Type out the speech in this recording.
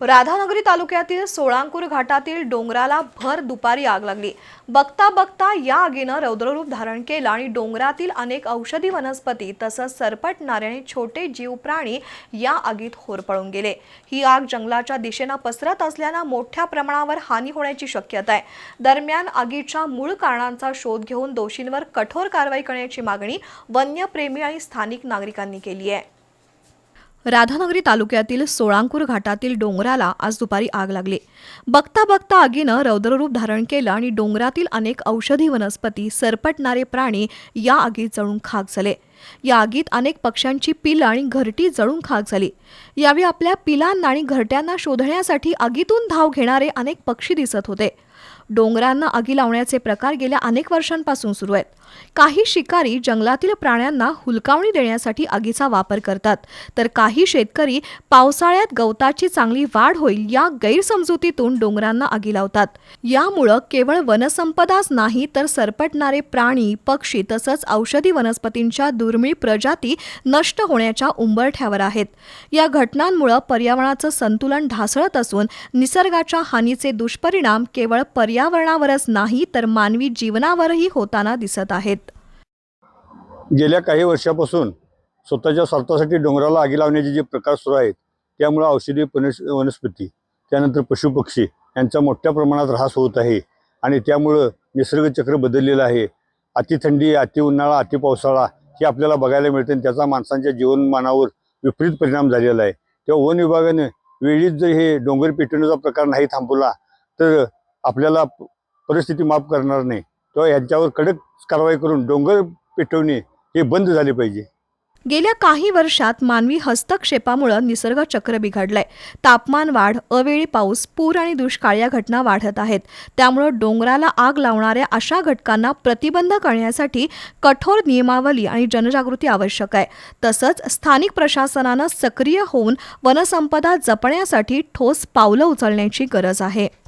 राधानगरी तालुक्यातील सोळांकूर घाटातील डोंगराला भर दुपारी आग लागली. बघता बघता या आगीनं रौद्ररूप धारण केलं आणि डोंगरातील अनेक औषधी वनस्पती तसंच सरपटणारे आणि छोटे जीव प्राणी या आगीत होरपळून गेले. ही आग जंगलाच्या दिशेनं पसरत असल्यानं मोठ्या प्रमाणावर हानी होण्याची शक्यता आहे. दरम्यान आगीच्या मूळ कारणांचा शोध घेऊन दोषींवर कठोर कारवाई करण्याची मागणी वन्यप्रेमी आणि स्थानिक नागरिकांनी केली आहे. राधानगरी तालुक्यातील सोळांकूर घाटातील डोंगराला आज दुपारी आग लागली. बघता बघता आगीनं रौद्ररूप धारण केलं आणि डोंगरातील अनेक औषधी वनस्पती सरपटणारे प्राणी या आगीत जळून खाक झाले. या आगीत अनेक पक्ष्यांची पिलं आणि घरटी जळून खाक झाली. यावेळी आपल्या पिलांना आणि घरट्यांना शोधण्यासाठी आगीतून धाव घेणारे अनेक पक्षी दिसत होते. डोंगरांना आगी लावण्याचे प्रकार गेल्या अनेक वर्षांपासून सुरू आहेत. काही शिकारी जंगलातील प्राण्यांना हुलकावणी देण्यासाठी आगीचा वापर करतात. तर काही शेतकरी पावसाळ्यात गवताची चांगली वाढ होईल या गैरसमजुतीतून डोंगरांना आगी लावतात. यामुळं केवळ वनसंपदाच नाही तर सरपटणारे प्राणी पक्षी तसंच औषधी वनस्पतींच्या दुर्मिळ प्रजाती नष्ट होण्याच्या उंबरठ्यावर आहेत. या घटनांमुळं पर्यावरणाचं संतुलन ढासळत असून निसर्गाच्या हानीचे दुष्परिणाम केवळ पर्यावरणावरच नाही तर मानवी जीवनावरही होताना दिसत आहेत. गेल्या काही वर्षापासून स्वतःच्या स्वार्थासाठी डोंगराला आगी लावण्याचे जे प्रकार सुरू आहेत त्यामुळे औषधी वनस्पती त्यानंतर पशुपक्षी यांचा मोठ्या प्रमाणात ऱ्हास होत आहे आणि त्यामुळं निसर्गचक्र बदललेलं आहे. अति थंडी अति उन्हाळा अति पावसाळा हे आपल्याला बघायला मिळते आणि त्याचा माणसांच्या जीवनमानावर विपरीत परिणाम झालेला आहे. तेव्हा वन विभागाने वेळीच जर हे डोंगर पेटवण्याचा प्रकार नाही थांबवला तर आपल्याला परिस्थिती माफ करणार नाही. तेव्हा यांच्यावर कडक कारवाई करून डोंगर पेटवणे हे बंद झाले पाहिजे. गेल्या काही वर्षात मानवी हस्तक्षेपामुळे निसर्ग चक्र बिघडलंय. तापमान वाढ अवेळी पाऊस पूर आणि दुष्काळ या घटना वाढत आहेत. त्यामुळं डोंगराला आग लावणाऱ्या अशा घटकांना प्रतिबंध करण्यासाठी कठोर नियमावली आणि जनजागृती आवश्यक आहे. तसंच स्थानिक प्रशासनानं सक्रिय होऊन वनसंपदा जपण्यासाठी ठोस पावलं उचलण्याची गरज आहे.